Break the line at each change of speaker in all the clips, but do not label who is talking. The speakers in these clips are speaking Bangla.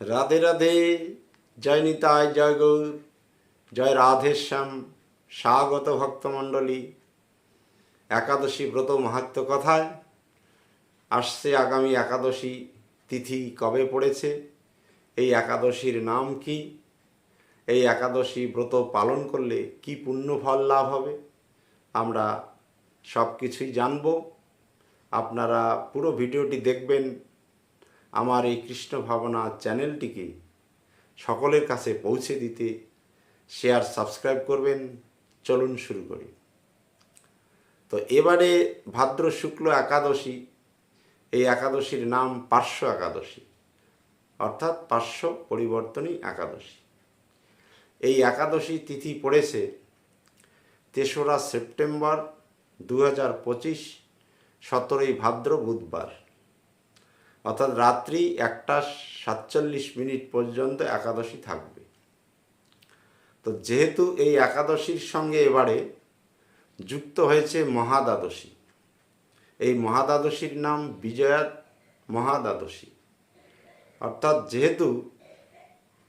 রাধে রাধে, জয় নিতায় জয় গৌর, জয় রাধেশ্যাম, স্বাগত ভক্তমণ্ডলী। একাদশী ব্রত মাহাত্ম কথায় আসছে আগামী একাদশী তিথি কবে পড়েছে, এই একাদশীর নাম কি, এই একাদশী ব্রত পালন করলে কি পুণ্য ফল লাভ হবে, আমরা সব কিছুই জানব। আপনারা পুরো ভিডিওটি দেখবেন আমার এই কৃষ্ণ ভাবনা চ্যানেলটিকে সকলের কাছে পৌঁছে দিতে শেয়ার সাবস্ক্রাইব করবেন। চলুন শুরু করি। তো এবারে ভাদ্র শুক্ল একাদশী, এই একাদশীর নাম পার্শ্ব একাদশী, অর্থাৎ পার্শ্ব পরিবর্তনী একাদশী। এই একাদশী তিথি পড়েছে তেসরা সেপ্টেম্বর দু হাজার পঁচিশ, সতেরোই ভাদ্র বুধবার। অর্থাৎ রাত্রি একটা সাতচল্লিশ মিনিট পর্যন্ত একাদশী থাকবে। তো যেহেতু এই একাদশীর সঙ্গে এবারে যুক্ত হয়েছে মহাদ্বাদশী, এই মহাদ্বাদশীর নাম বিজয়া মহাদ্বাদশী। অর্থাৎ যেহেতু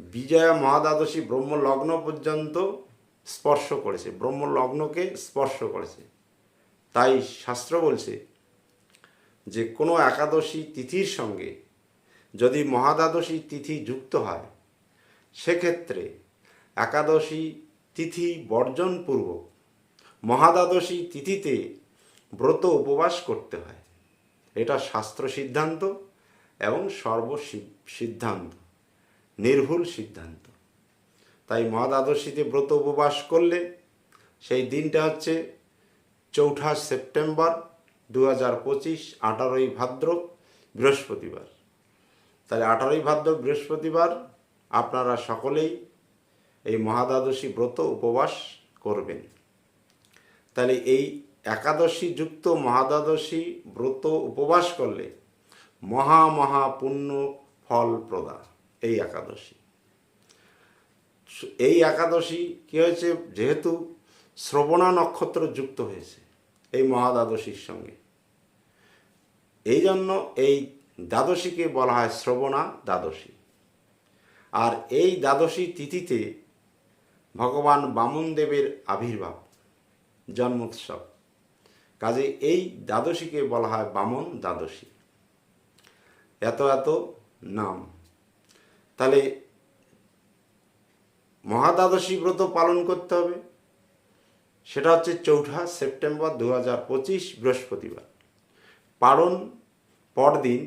বিজয়া মহাদ্বাদশী ব্রহ্মলগ্ন পর্যন্ত স্পর্শ করেছে, ব্রহ্মলগ্নকে স্পর্শ করেছে, তাই শাস্ত্র বলছে যে কোনো একাদশী তিথির সঙ্গে যদি মহাদ্বাদশী তিথি যুক্ত হয়, সেক্ষেত্রে একাদশী তিথি বর্জনপূর্বক মহাদ্বাদশী তিথিতে ব্রত উপবাস করতে হয়। এটা শাস্ত্র সিদ্ধান্ত এবং সর্ব সিদ্ধান্ত, নির্ভুল সিদ্ধান্ত। তাই মহাদ্বাদশীতে ব্রত উপবাস করলে সেই দিনটা হচ্ছে চৌঠা সেপ্টেম্বর দু হাজার পঁচিশ আঠারোই ভাদ্র বৃহস্পতিবার। তাহলে আঠারোই ভাদ্র বৃহস্পতিবার আপনারা সকলেই এই মহাদ্বাদশী ব্রত উপবাস করবেন। তাহলে এই একাদশী যুক্ত মহাদ্বাদশী ব্রত উপবাস করলে মহা মহা পুণ্য ফল প্রদা এই একাদশী। এই একাদশী কী হয়েছে? যেহেতু শ্রবণা নক্ষত্র যুক্ত হয়েছে এই মহাদ্বাদশীর সঙ্গে। এই জন্য এই দ্বাদশীকে বলা হয় শ্রবণা দ্বাদশী। আর এই দ্বাদশী তিথিতে ভগবান বামনদেবের আবির্ভাব, জন্মোৎসব। কাজে এই দ্বাদশীকে বলা হয় বামন দ্বাদশী। এত এত নাম। তাহলে মহাদ্বাদশী ব্রত পালন করতে হবে। সেটা হচ্ছে চৌঠা সেপ্টেম্বর দু হাজার পঁচিশ বৃহস্পতিবার। পালন পরদিন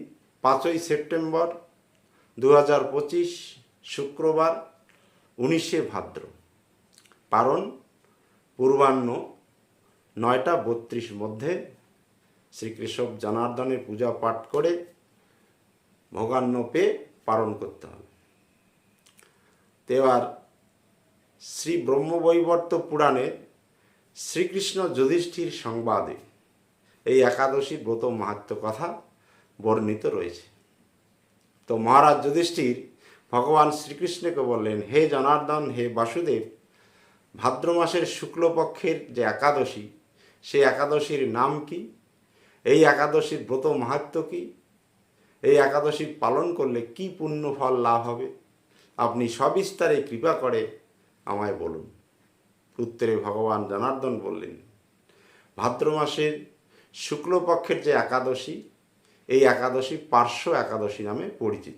পাঁচই সেপ্টেম্বর দু হাজার পঁচিশ শুক্রবার উনিশে ভাদ্র। পারণ পূর্বাহ্ন নয়টা বত্রিশ মধ্যে শ্রীকৃষ্ণ জনার্দনের পূজা পাঠ করে ভোগান্ন পেয়ে পালন করতে হবে। তো এবার শ্রী ব্রহ্মবৈবর্ত পুরাণে শ্রীকৃষ্ণ যুধিষ্ঠির সংবাদে এই একাদশী ব্রত মাহাত্ম কথা বর্ণিত রয়েছে। তো মহারাজ যুধিষ্ঠির ভগবান শ্রীকৃষ্ণকে বললেন, হে জনার্দন, হে বাসুদেব, ভাদ্র মাসের শুক্লপক্ষের যে একাদশী, সেই একাদশীর নাম কি? এই একাদশীর ব্রত মাহাত্ম কি? এই একাদশী পালন করলে কি পুণ্য ফল লাভ হবে? আপনি সবিস্তারে কৃপা করে আমায় বলুন। উত্তরে ভগবান জনার্দন বললেন, ভাদ্র মাসের শুক্লপক্ষের যে একাদশী, এই একাদশী পার্শ্ব একাদশী নামে পরিচিত।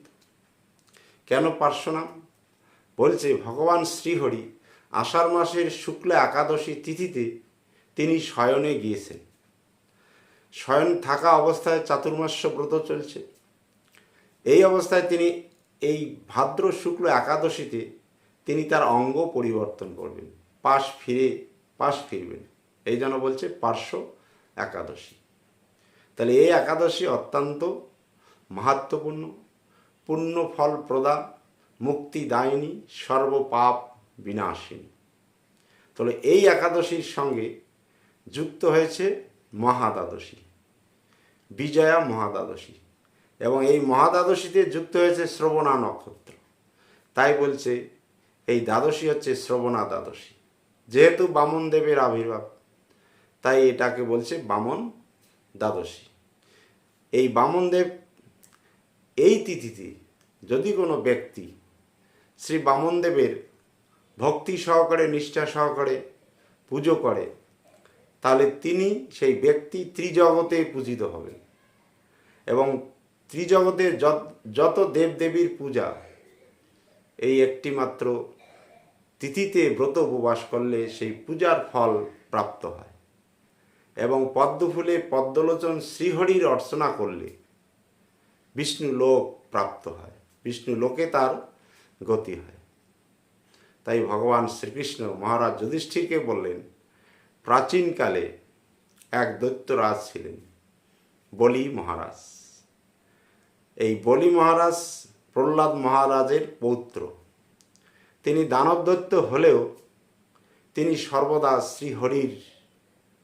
কেন পার্শ্ব নাম? বলছে, ভগবান শ্রীহরি আষাঢ় মাসের শুক্ল একাদশী তিথিতে তিনি শয়নে গিয়েছেন। শয়ন থাকা অবস্থায় চাতুর্মাস্য ব্রত চলছে। এই অবস্থায় তিনি এই ভাদ্র শুক্ল একাদশীতে তিনি তার অঙ্গ পরিবর্তন করবেন। পাশ ফিরে, পাশ ফিরবেন। এই জন্য বলছে পার্শ্ব একাদশী। তাহলে এই একাদশী অত্যন্ত মাহাত্মপূর্ণ পুণ্য ফল প্রদা মুক্তিদায়িনী সর্বপাপ বিনাশিনী। তাহলে এই একাদশীর সঙ্গে যুক্ত হয়েছে মহাদ্বাদশী, বিজয়া মহাদ্বাদশী এবং এই মহাদ্বাদশীতে যুক্ত হয়েছে শ্রবণা নক্ষত্র। তাই বলছে, এই দ্বাদশী হচ্ছে শ্রবণা দ্বাদশী। যেহেতু বামন দেবের আবির্ভাব তাই এটাকে বলছে বামন দ্বাদশী। এই বামনদেব এই তিথিতে যদি কোনো ব্যক্তি শ্রী বামনদেবের ভক্তি সহকারে, নিষ্ঠা সহকারে পুজো করে, তাহলে তিনি সেই ব্যক্তি ত্রিজগতে পূজিত হবেন। এবং ত্রিজগতের যত- দেবদেবীর পূজা, এই একটি মাত্র তিথিতে ব্রত উপবাস করলে সেই পূজার ফল প্রাপ্ত হয়। পদ্মফুলে পদ্মলোচন শ্রীহরির অর্চনা করলে বিষ্ণু লোক প্রাপ্ত হয়, বিষ্ণু লোকে তার গতি হয়। তাই ভগবান শ্রীকৃষ্ণ মহারাজ যুধিষ্ঠিরকে বললেন, প্রাচীনকালে এক দৈত্যরাজ ছিলেন, বলি মহারাজ। এই বলি মহারাজ প্রহ্লাদ মহারাজের পৌত্র। তিনি দানব দৈত্য হলেও তিনি সর্বদা শ্রীহরির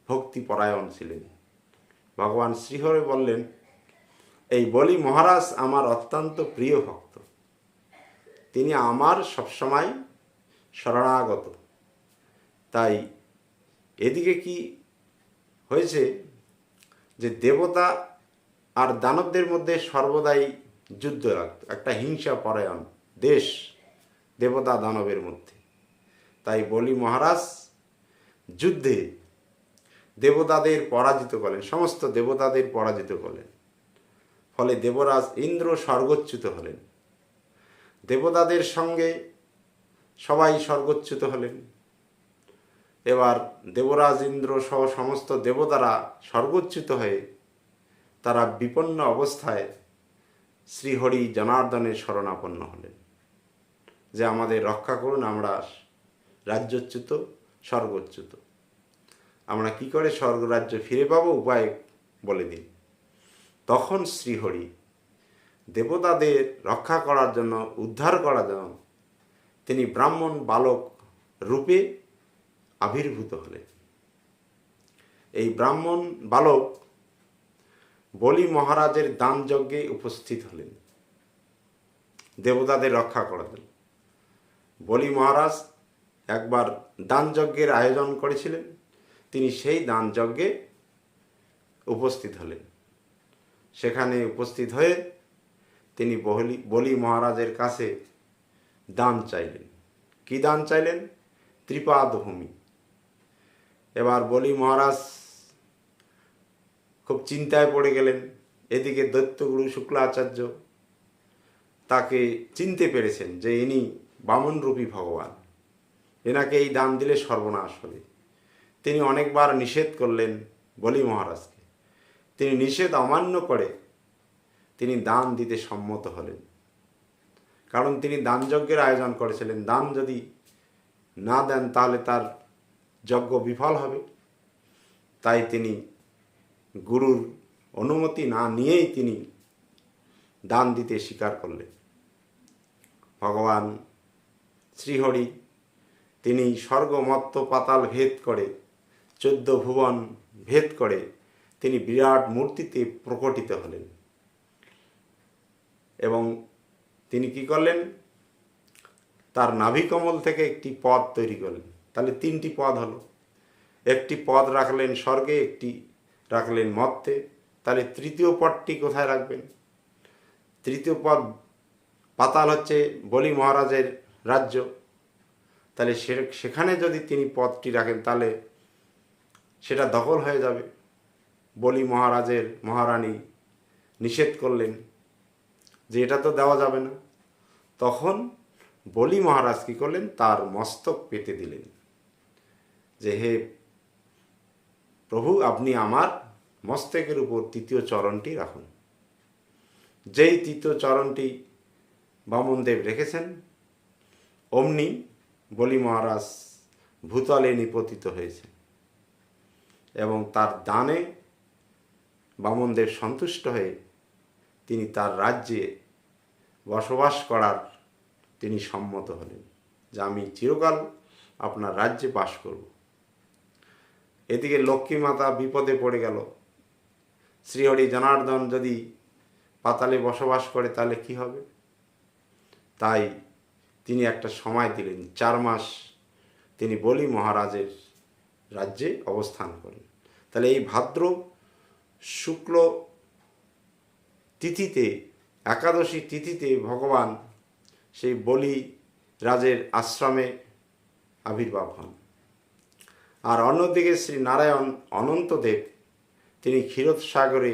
ভক্তিপরায়ণ ছিলেন। ভগবান শ্রীহরে বললেন, এই বলি মহারাজ আমার অত্যন্ত প্রিয় ভক্ত। তিনি আমার সবসময় শরণাগত। তাই এদিকে কি হয়েছে যে দেবতা আর দানবদের মধ্যে সর্বদাই যুদ্ধ লাগতো, একটা হিংসা পরায়ণ দেশ দেবতা দানবের মধ্যে। তাই বলি মহারাজ, যুদ্ধে দেবতাদের পরাজিত করলেন, সমস্ত দেবতাদের পরাজিত করলেন। ফলে দেবরাজ ইন্দ্র স্বর্গচ্যুত হলেন। দেবতাদের সঙ্গে সবাই স্বর্গচ্যুত হলেন। এবার দেবরাজ ইন্দ্র সহ সমস্ত দেবতারা স্বর্গচ্যুত হয়ে তারা বিপন্ন অবস্থায় শ্রীহরি জনার্দনের শরণাপন্ন হলেন। যে আমাদের রক্ষা করুন, আমরা রাজ্যচ্যুত, স্বর্গচ্যুত। আমরা কি করে স্বর্গরাজ্য ফিরে পাবো? উপায় বলে দিন। তখন শ্রীহরি দেবতাদের রক্ষা করার জন্য, উদ্ধার করার জন্য তিনি ব্রাহ্মণ বালক রূপে আবির্ভূত হলেন। এই ব্রাহ্মণ বালক বলি মহারাজের দান যজ্ঞে উপস্থিত হলেন। দেবতাদের রক্ষা করার জন্য। বলি মহারাজ একবার দান যজ্ঞের আয়োজন করেছিলেন। তিনি সেই দান যজ্ঞে উপস্থিত হলেন। সেখানে উপস্থিত হয়ে তিনি বলি বলি মহারাজের কাছে দান চাইলেন। কি দান চাইলেন? ত্রিপাদ ভূমি এবার বলি মহারাজ খুব চিন্তায় পড়ে গেলেন। এদিকে দৈত্যগুরু শুক্লাচার্য তাকে চিনতে পেরেছেন যে ইনি বামনরূপী ভগবান। এনাকে এই দান দিলে সর্বনাশ হবে। তিনি অনেকবার নিষেধ করলেন বলি মহারাজকে। তিনি নিষেধ অমান্য করে তিনি দান দিতে সম্মত হলেন। কারণ তিনি দানযজ্ঞের আয়োজন করেছিলেন। দান যদি না দেন তাহলে তার যজ্ঞ বিফল হবে। তাই তিনি গুরুর অনুমতি না নিয়েই তিনি দান দিতে স্বীকার করলেন। ভগবান শ্রীহরি তিনি স্বর্গমত্ত পাতাল ভেদ করে চোদ্দ ভুবন ভেদ করে তিনি বিরাট মূর্তিতে প্রকটিত হলেন। এবং তিনি কি করলেন? তার নাভিকমল থেকে একটি পদ তৈরি করলেন। তাহলে তিনটি পদ হলো। একটি পদ রাখলেন স্বর্গে, একটি রাখলেন মর্তে। তাহলে তৃতীয় পদটি কোথায় রাখবেন? তৃতীয় পদ পাতাল হচ্ছে বলি মহারাজের রাজ্য। তাহলে সেখানে যদি তিনি পদটি রাখেন, তাহলে সেটা দখল হয়ে যাবে। বলি মহারাজের মহারানী নিষেধ করলেন যে এটা তো দেওয়া যাবে না। তখন বলি মহারাজ কী করলেন? তার মস্তক পেতে দিলেন। যে হে প্রভু, আপনি আমার মস্তকের উপর তৃতীয় চরণটি রাখুন। যেই তৃতীয় চরণটি বামনদেব রেখেছেন, অমনি বলি মহারাজ ভূতলে নিপতিত হয়েছে এবং তার দানে বামনদেব সন্তুষ্ট হয়ে তিনি তার রাজ্যে বসবাস করার তিনি সম্মত হলেন যে আমি চিরকাল আপনার রাজ্যে বাস করব। এদিকে লক্ষ্মী মাতা বিপদে পড়ে গেল। শ্রীহরি জনার্দন যদি পাতালে বসবাস করে তাহলে কি হবে? তাই তিনি একটা সময় দিলেন, চার মাস তিনি বলি মহারাজের রাজ্যে অবস্থান করেন। তাহলে এই ভাদ্র শুক্ল তিথিতে, একাদশী তিথিতে ভগবান সেই বলি রাজের আশ্রমে আবির্ভাব হন। আর অন্যদিকে শ্রী নারায়ণ অনন্তদেব তিনি ক্ষীরোদ সাগরে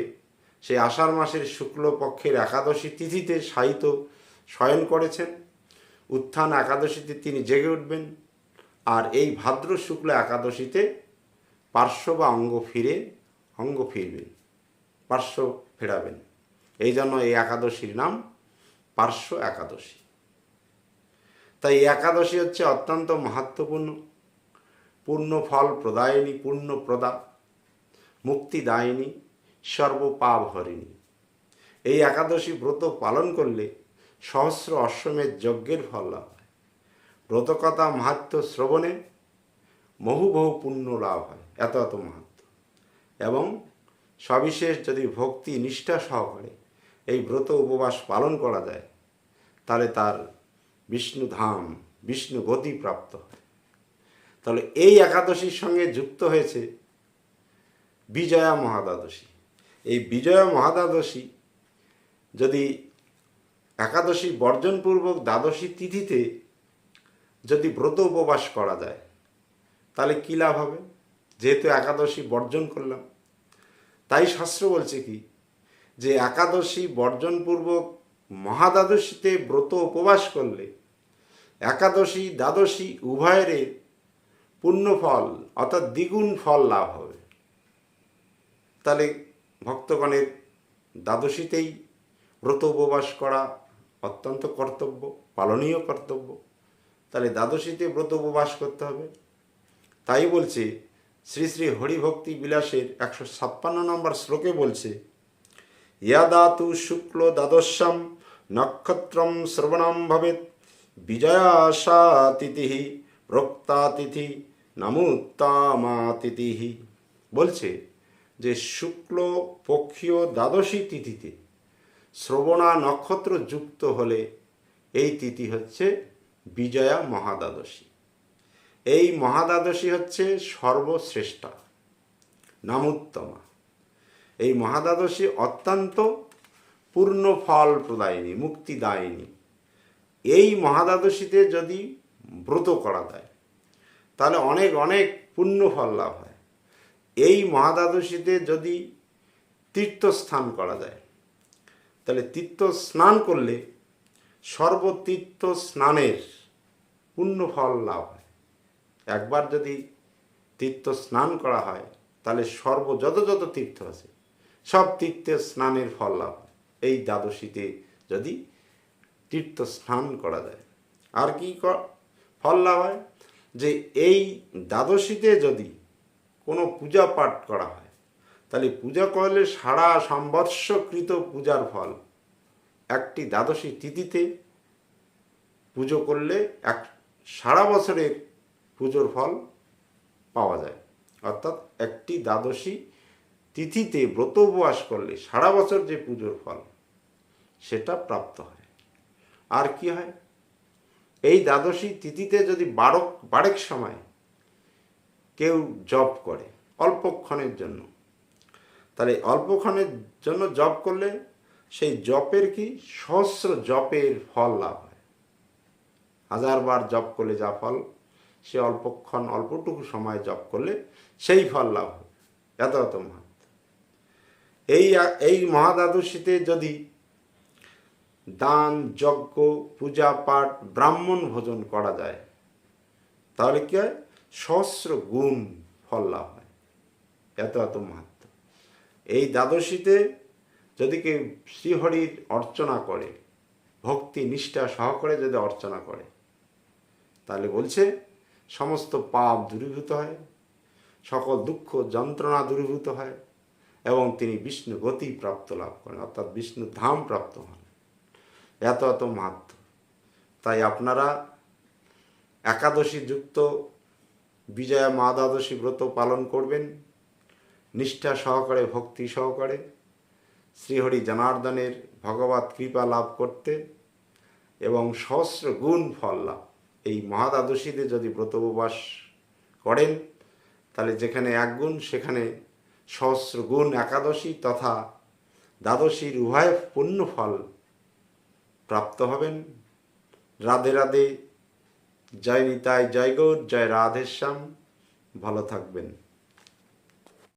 সেই আষাঢ় মাসের শুক্লপক্ষের একাদশী তিথিতে সাহিত্য শয়ন করেছেন। উত্থান একাদশীতে তিনি জেগে উঠবেন। আর এই ভাদ্র শুক্ল একাদশীতে পার্শ্ব বা অঙ্গ ফিরে, অঙ্গ ফিরবেন, পার্শ্ব ফেরাবেন। এই জন্য এই একাদশীর নাম পার্শ্ব একাদশী। তাই একাদশী হচ্ছে অত্যন্ত মাহাত্মপূর্ণ। পূর্ণ ফল প্রদায়িনী, পূর্ণ প্রদা, মুক্তিদায়িনী সর্বপাপ হরিণী এই একাদশী ব্রত পালন করলে সহস্র অশ্বমের যজ্ঞের ফল লাভ ব্রতকথা মাহাত্ম শ্রবণে বহু বহু পুণ্য লাভ হয়। এত এত মাহাত্ম এবং সবিশেষ যদি ভক্তি নিষ্ঠা সহকারে এই ব্রত উপবাস পালন করা যায়, তাহলে তার বিষ্ণু ধাম, বিষ্ণু গতি প্রাপ্ত হয়। তাহলে এই একাদশীর সঙ্গে যুক্ত হয়েছে বিজয়া মহাদ্বাদশী। এই বিজয়া মহাদ্বাদশী যদি একাদশী বর্জনপূর্বক দ্বাদশী তিথিতে যদি ব্রত উপবাস করা যায়, তাহলে কী লাভ হবে? যেহেতু একাদশী বর্জন করলাম। তাই শাস্ত্র বলছে কি, যে একাদশী বর্জনপূর্বক মহাদ্বাদশীতে ব্রত উপবাস করলে একাদশী, দ্বাদশী উভয়ের পুণ্যফল অর্থাৎ দ্বিগুণ ফল লাভ হবে। তাহলে ভক্তগণের দ্বাদশীতেই ব্রত উপবাস করা অত্যন্ত কর্তব্য, পালনীয় কর্তব্য। তাহলে দ্বাদশীতে ব্রত উপবাস করতে হবে। তাই বলছে, শ্রী শ্রী হরিভক্তি বিলাসের একশো ছাপ্পান্ন নম্বর শ্লোকে বলছে ইয়াদাতু শুক্ল দ্বাদশ্যাম নক্ষত্রম শ্রবণম ভবেত বিজয়াশা তিথি প্রক্তা তিথি নামুত্তামা তিথি বলছে যে শুক্ল পক্ষীয় দ্বাদশী তিথিতে শ্রবণা নক্ষত্র যুক্ত হলে এই তিথি হচ্ছে বিজয়া মহাদ্বাদশী। এই মহাদ্বাদশী হচ্ছে সর্বশ্রেষ্ঠা, নামোত্তমা। এই মহাদ্বাদশী অত্যন্ত পূর্ণ ফল প্রদায়িনী, মুক্তিদায়িনী। এই মহাদ্বাদশীতে যদি ব্রত করা যায়, তাহলে অনেক অনেক পুণ্য ফল লাভ হয়। এই মহাদ্বাদশীতে যদি তীর্থস্থান করা যায়, তাহলে তীর্থ স্নান করলে সর্বতীর্থ স্নানের পুণ্য ফল লাভ হয়। একবার যদি তীর্থ স্নান করা হয়, তাহলে সর্ব যত যত তীর্থ আছে, সব তীর্থে স্নানের ফল লাভ হয়। এই দ্বাদশীতে যদি তীর্থ স্নান করা যায়, আর কি ফল লাভ হয়? যে এই দ্বাদশীতে যদি কোনো পূজা পাঠ করা হয়, তাহলে পূজা করলে সারা সম্বৎসকৃত পূজার ফল একটি দ্বাদশী তিথিতে পুজো করলে এক সারা বছরের পুজোর ফল পাওয়া যায়। অর্থাৎ একটি দ্বাদশী তিথিতে ব্রত উপবাস করলে সারা বছর যে পুজোর ফল, সেটা প্রাপ্ত হয়। আর কি হয়? এই দ্বাদশী তিথিতে যদি বারক বারেক সময় কেউ জপ করে অল্পক্ষণের জন্য, তাহলে অল্পক্ষণের জন্য জপ করলে সেই জপের কি? সহস্র জপের ফল লাভ হয়। হাজারবার জপ করলে যা ফল, সে অল্পক্ষণ, অল্পটুকু সময় জপ করলে সেই ফল লাভ হয়। এত এত মাহাত্ম এই এই মহাদ্বাদশীতে যদি দান, যজ্ঞ, পূজা পাঠ, ব্রাহ্মণ ভোজন করা যায়, তাহলে কি হয়? সহস্র গুণ ফল লাভ হয়। এত এত মাহাত্ম। এই দ্বাদশীতে যদি কেউ শ্রীহরির অর্চনা করে, ভক্তি, নিষ্ঠা সহকারে যদি অর্চনা করে, তাহলে বলছে, সমস্ত পাপ দূরীভূত হয়, সকল দুঃখ যন্ত্রণা দূরীভূত হয়, এবং তিনি বিষ্ণু গতি প্রাপ্ত লাভ করেন, অর্থাৎ বিষ্ণু ধাম প্রাপ্ত হন। এত এত মাহাত্ম। তাই আপনারা একাদশী যুক্ত বিজয়া মা দ্বাদশী ব্রত পালন করবেন, নিষ্ঠা সহকারে, ভক্তি সহকারে শ্রীহরি জনার্দনের ভগবত কৃপা লাভ করতে এবং সহস্র গুণ ফল লাভ। এই মহাদ্বাদশীতে যদি ব্রত উপবাস করেন, তাহলে যেখানে এক গুণ, সেখানে সহস্র গুণ একাদশী তথা দ্বাদশীর উভয় পুণ্য ফল প্রাপ্ত হবেন। রাধে রাধে, জয় নিতাই, জয় গৌর, জয় রাধেশ্যাম। ভালো থাকবেন।